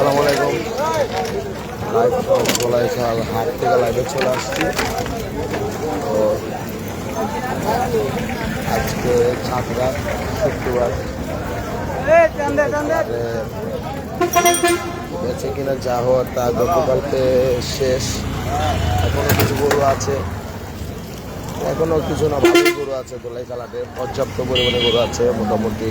আসসালামু চলে তো আজকে কিনা যা হওয়ার তা গতকালকে শেষ। এখনও কিছু গরু আছে। এখনও কিছু না, ভালো গরু আছে। দোলাই কালাটে পর্যাপ্ত পরিমাণে গরু আছে, মোটামুটি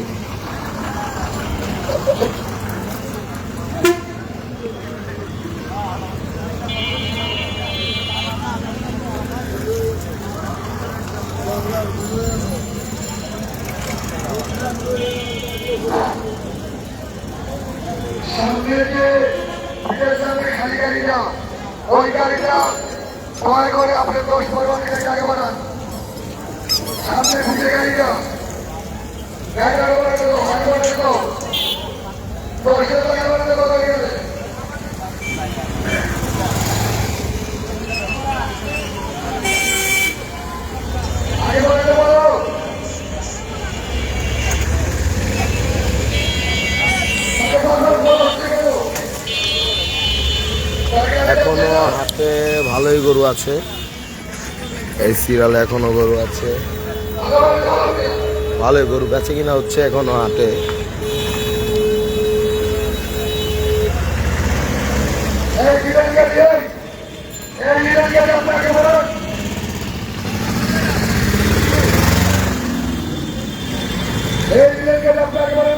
সামনে যে ভিড়ের সামনে খালি গাড়িটা গাড়িটা দয়া করে আপনি পনেরো মিনিট আগে বাড়ান সামনে গাড়িটা। বাড়ানো আগে বাড়ানো তো দশের আগে বাড়ানো কত হয়ে গেছে আগে বাড়াতে বলো এখনও হাতে ভালোই গরু আছে। এই সিরিয়ালে এখনও গরু আছে। ভালোই গরু বেচে কিনা হচ্ছে এখনও হাটে। এই বিরিয়ানি গাড়ি এই এই বিরিয়ানি গাড়ি আপনাকে বলুন এই বিরিয়ানি গাড়ি আপনাকে বলেন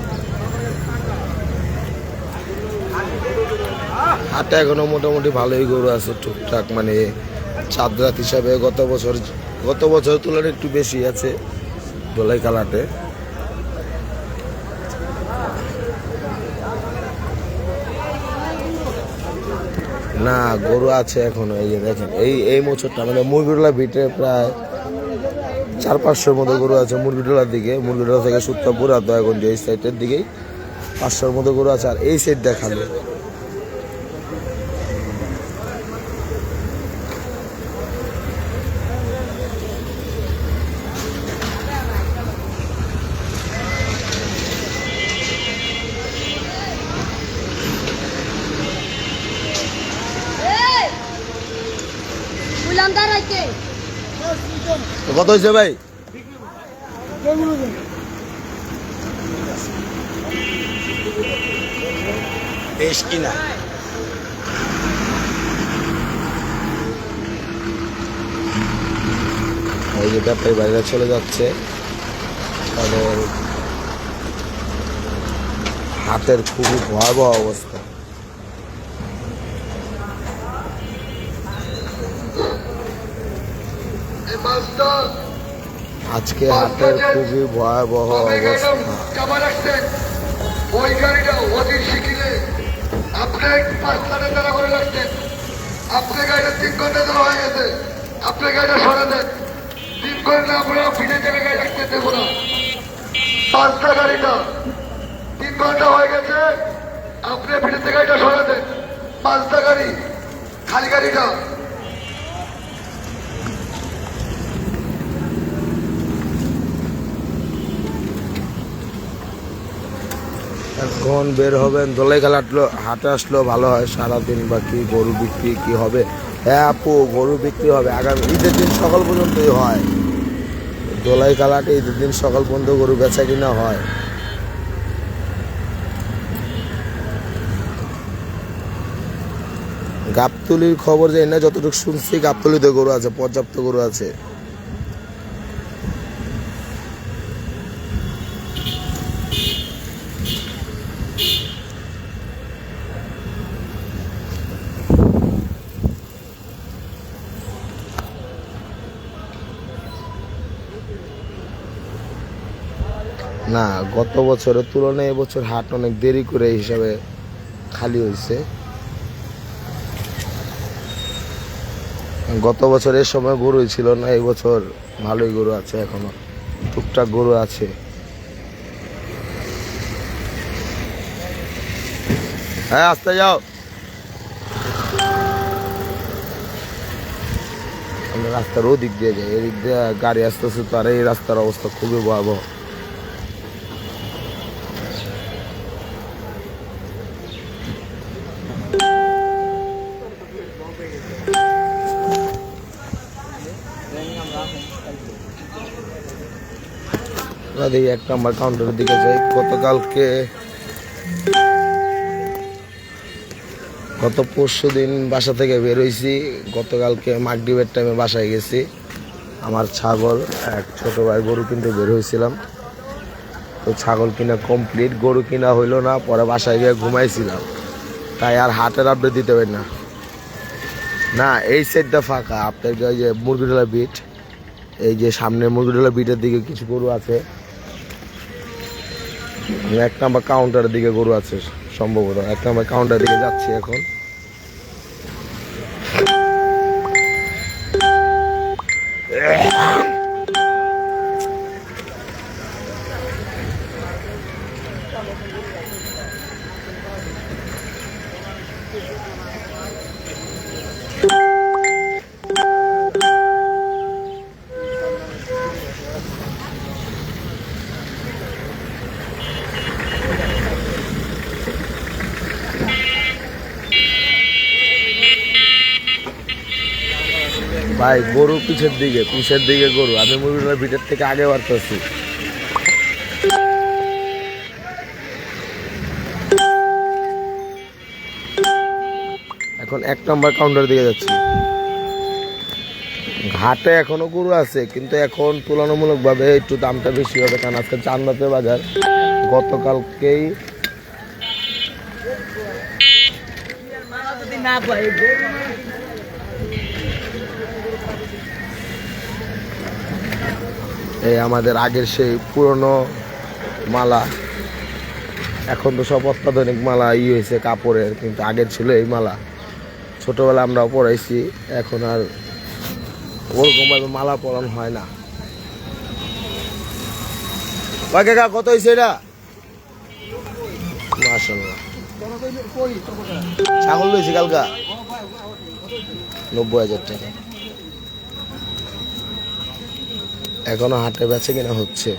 হাটে এখনও মোটামুটি ভালোই গরু আছে টুকটাক মানে চাঁদ রাত হিসাবে গত বছর গত বছর তুলনায় একটু বেশি আছে দোলাই কালাটে না, গরু আছে এখনও, এই যে দেখেন, এই এই মোচরটা মানে মুরগিটোলা ভিটে প্রায় চার, পাঁচশোর মতো গরু আছে মুরগিটোলার দিকে মুরগিটোলা থেকে সুত্তাপুর আর দয়াগঞ্জ এই সাইডের দিকেই পাঁচশোর মতো গরু আছে, আর এই সাইড দেখাল। কত হয়েছে ভাই? বেশ কিনা। এই যে ব্যাপারী বাইরে চলে যাচ্ছে। তাদের হাতের খুবই ভয়াবহ অবস্থা। আজকে হাতের খুবই ভয়াবহ অবস্থা। ওই গাড়িটা পাঁচ তারা করে রাখছেন আপনি গাড়িটা তিন ঘণ্টা হয়ে গেছে আপনি গাড়িটা সরে দেন। তিন ঘণ্টা আমরা দেবো না পাঁচটা গাড়িটা তিন ঘণ্টা হয়ে গেছে। আপনি ফিরে গাড়িটা সরে দেন। পাঁচটা গাড়ি। খালি গাড়িটা। এখন বের হবেন দোলাই খেলা হাটে আসলেও ভালো হয়, সারাদিন বা কি গরু বিক্রি কি হবে? হ্যাঁ আপু, গরু বিক্রি হবে, আগামী ঈদের দিন সকাল পর্যন্তই হয়। দোলাই কালাটে ঈদের দিন সকাল পর্যন্ত গরু বেচা কিনা হয়। গাবতলির খবর যে না যতটুকু শুনছি, গাবতলিতে গরু আছে, পর্যাপ্ত গরু আছে। না, গত বছরের তুলনায় এবছর হাট অনেক দেরি করে হিসাবে খালি হয়েছে গত বছর এর সময় গরুই ছিল না, এই বছর ভালোই গরু আছে এখনও। টুকটাক গরু আছে। হ্যাঁ আসতে যাও। রাস্তার ওদিক দিয়ে যাই, এদিক দিয়ে গাড়ি আসতেছে, তো আর এই রাস্তার অবস্থা খুবই ভয়াবহ। দেখি এক নাম্বার কাউন্টারের দিকে যাই। গতকালকে, গত পরশু দিন বাসা থেকে বের হয়েছি গতকালকে মাগডিবের টাইমে বাসায় গেছি। আমার ছাগল, এক ছোট ভাই গরু কিনতে বের হয়েছিলাম তো ছাগল কিনা কমপ্লিট গরু কিনা হইল না, পরে বাসায় গিয়ে ঘুমাইছিলাম। তাই আর হাটের আপডেট দিতে পারি না। না, এই সাইডটা ফাঁকা। আপনার যে মুরগিডোলা বিট এই যে সামনে মুরগিডোলা বিটের দিকে কিছু গরু আছে। এক নাম্বার কাউন্টারের দিকে গরু আছে সম্ভবত। এক নাম্বার কাউন্টারের দিকে যাচ্ছি এখন। ভাই, গরু পিছের দিকে পিছের দিকে গরু। আমি মুরগিটার ভিতর থেকে আগে বাড়তেছি। এখন এক নম্বর কাউন্টার দিকে যাচ্ছি। ঘাটে এখনও গরু আছে, কিন্তু এখন তুলনামূলকভাবে একটু দামটা বেশি হবে, কারণ আজকে চান্দাতে বাজার। গতকালকেই এই আমাদের আগের সেই পুরনো মালা। এখন তো সব অত্যাধুনিক মালা ই হয়েছে, কাপড়ের, কিন্তু আগের ছিল এই মালা। ছোটবেলা আমরাও পড়াইছি এখন আর ওরকমভাবে মালা পরানো হয় না। কত হয়েছে এটা? ছাগল রয়েছে কালকা? নব্বই হাজার টাকা। এখনও হাটে বেছে কিনা হচ্ছে।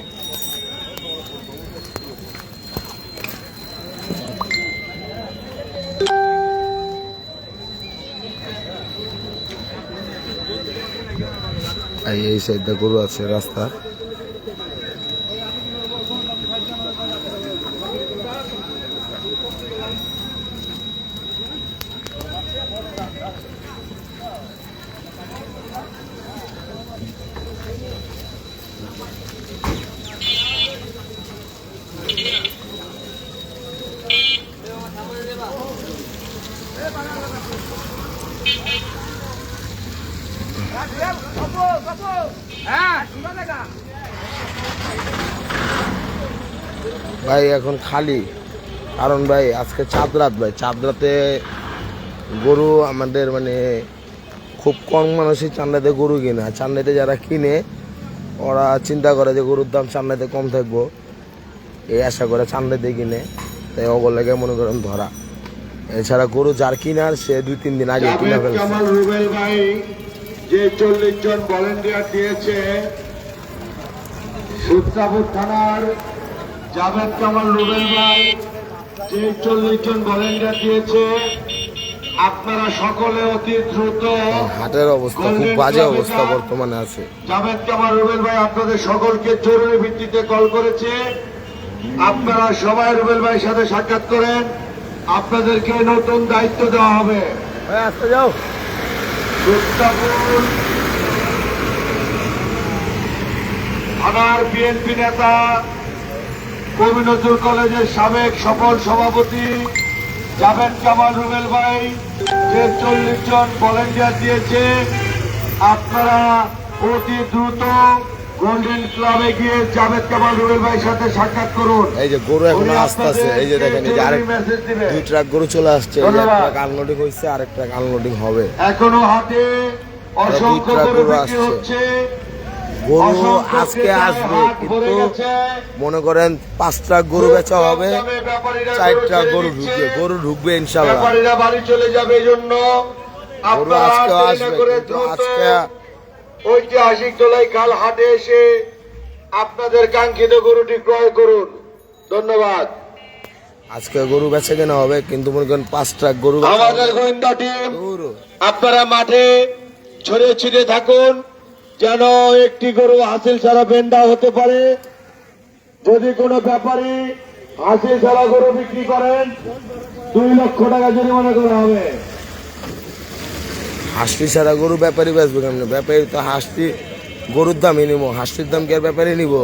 এই সাইডটা গরু আছে রাস্তা ভাই, এখন খালি। কারণ ভাই, আজকে চাঁদ রাত ভাই। চাঁদ রাতে গরু আমাদের মানে খুব কম মানুষই চান্দাতে গরু কিনে। চান্দাতে যারা কিনে, ওরা চিন্তা করে যে গরুর দাম চান্দাতে কম থাকব। এই আশা করে চান্দাতে কিনে। তাই অগলাকে মনে করেন ধরা। এছাড়া গরু যার কিনার সে দুই তিন দিন আগে কিনে ফেলছে। রুবেল ভাই যে চল্লিশ জন ভলেন্টিয়ার দিয়েছে সুত্রাপুর থানার জাভেদ কামাল রুবেল ভাই যে চল্লিশ জন ভলেন্টিয়ার দিয়েছে আপনারা সকলে অতি দ্রুত হাটের অবস্থা খুব বাজে অবস্থা বর্তমানে আছে। জাভেদ কামাল রুবেল ভাই আপনাদের সকলকে জরুরি ভিত্তিতে কল করেছে। আপনারা সবাই রুবেল ভাইয়ের সাথে সাক্ষাৎ করেন। আপনাদেরকে নতুন দায়িত্ব দেওয়া হবে। থানার বিএনপি নেতা কবি নজরুল কলেজের সাবেক সফল সভাপতি জাভেদ কামাল রুবেল ভাই যে চল্লিশ জন ভলেন্টিয়ার দিয়েছে আপনারা অতি দ্রুত গোল্ডেন ক্লাবে গিয়ে জাভেদ কামাল রুবেল ভাইয়ের সাথে সাক্ষাৎ করুন। এই যে গরু এখনও উনি আস্তে আস্তে এই যে দেখেন এই যে আরেক দুই ট্রাক গরু চলে আসছে। এক। ট্রাক আনলোডিং হয়েছে আরেক ট্রাক আনলোডিং হবে। এখনও হাতে অসংখ্য গরু গরু বিক্রি আসছে। হচ্ছে। গরু আজকে আসবে কিন্তু মনে করেন পাঁচ ট্রাক গরু বেচা হবে দামে ব্যাপারীরা চার গরু ট্রাক গরু ঢুকবে গরু ঢুকবে ইনশাল্লাহ বাড়ি চলে যাবে এই জন্য। গরু আজকে আসবে আজকে ঐতিহাসিক দোলাই খাল হাটে এসে আপনাদের কাঙ্ক্ষিত গরুটি ক্রয় করুন। ধন্যবাদ। আজকে গরু বেচা কেনা হবে কিন্তু মনে করেন পাঁচ ট্রাক গরু আমাদের গোয়েন্দা টিম আপনারা মাঠে ছড়িয়ে ছিটে থাকুন যেন একটি গরু হাসিল ছাড়া বেন্দা হতে পারে। যদি কোনো ব্যাপারী হাসিল ছাড়া গরু বিক্রি করেন দুই লক্ষ টাকা জরিমানা করা হবে। হাঁসটি ছাড়া গরু ব্যাপারী বেচবে কেমন? ব্যাপারী তো হাঁসটি গরুর দামই নিবো। হাঁসটির দাম কি আর ব্যাপারী নিব?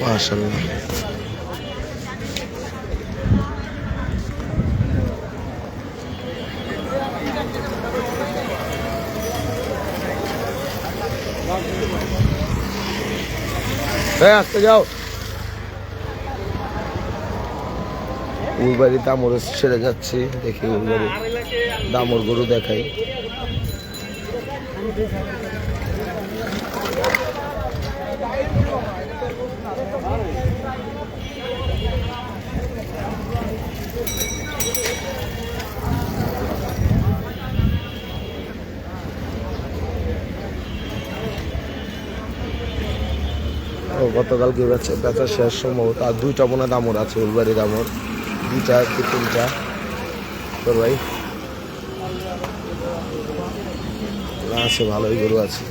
মাশাল্লাহ হ্যাঁ আসতে যাও উলবাড়ি দামর ছেড়ে যাচ্ছি দেখি উলবাড়ি দামর গরু দেখাই। গতকালকে বেচা বেচা শেষ সম্ভবত। আর দুইটা মনে দামর আছে, উলবাড়ি দামর। দুইটা কি তিনটা? তোর ভাই? আছে ভালোই গরু আছে।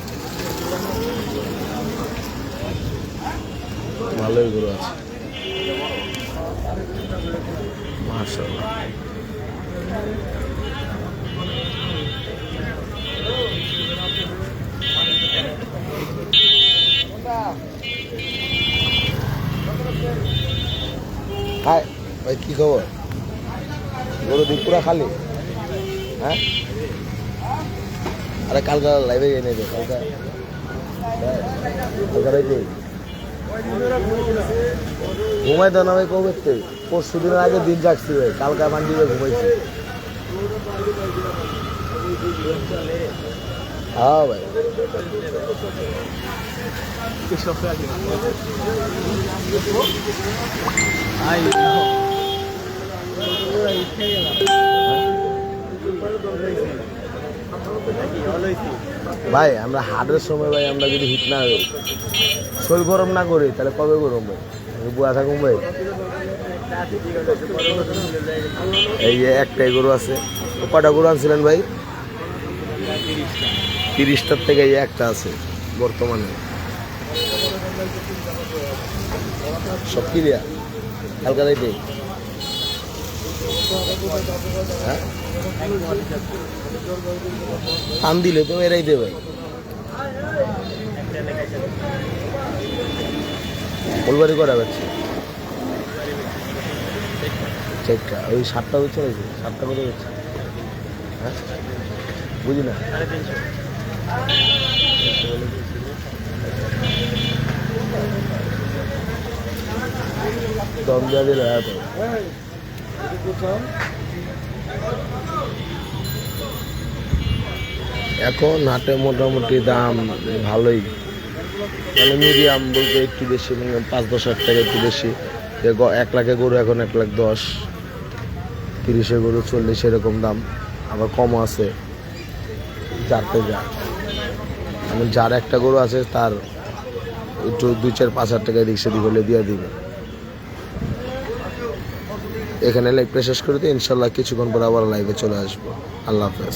ভালোই গরু আছে। হাই ভাই কি খবর? গরু দিক খালি? হ্যাঁ? আরে কালকে লাইভে গিয়ে নেবে কালকে। হ্যাঁ, কালকে ঘুমাই তো না ভাই কবে পরশু দিনের আগে দিন যাচ্ছি ভাই কালকে মান্ডিতে ঘুমাইছি। হ্যাঁ ভাই। ভাই, আমরা হাটের সময় ভাই, আমরা যদি হিট না করি, শরীর গরম না করি, তাহলে কবে গরম ভাই? বুয়া থাকুন ভাই। এই যে একটাই গরু আছে। কটা গরু আনছিলেন ভাই? তিরিশটার থেকে একটা আছে, বর্তমানে। সব ক্লিয়ার হালকা রাইতে হ্যাঁ? টান দিলে তো এরাই দেবে। ফুলবাড়ি করা যাচ্ছে চেকটা ওই সাতটা হচ্ছে নাকি? সাতটা করে হচ্ছে হ্যাঁ? বুঝি দম দেওয়া দিলে এত এখন হাটে মোটামুটি দাম ভালোই। মানে মিডিয়াম বলতে একটু বেশি মানে পাঁচ দশ হাজার টাকা একটু বেশি। এক লাখে গরু এখন এক লাখ দশ, তিরিশে গরু চল্লিশ এরকম দাম। আবার কম আছে যাতে যা। মানে যার একটা গরু আছে, তার একটু দুই চার পাঁচ হাজার টাকা রিক্সা হলে দিয়ে দিবে। এখানে লাইভটা শেষ করে দিই ইনশাল্লাহ কিছুক্ষণ পর আবার লাইভে চলে আসব। আল্লাহ হাফেজ।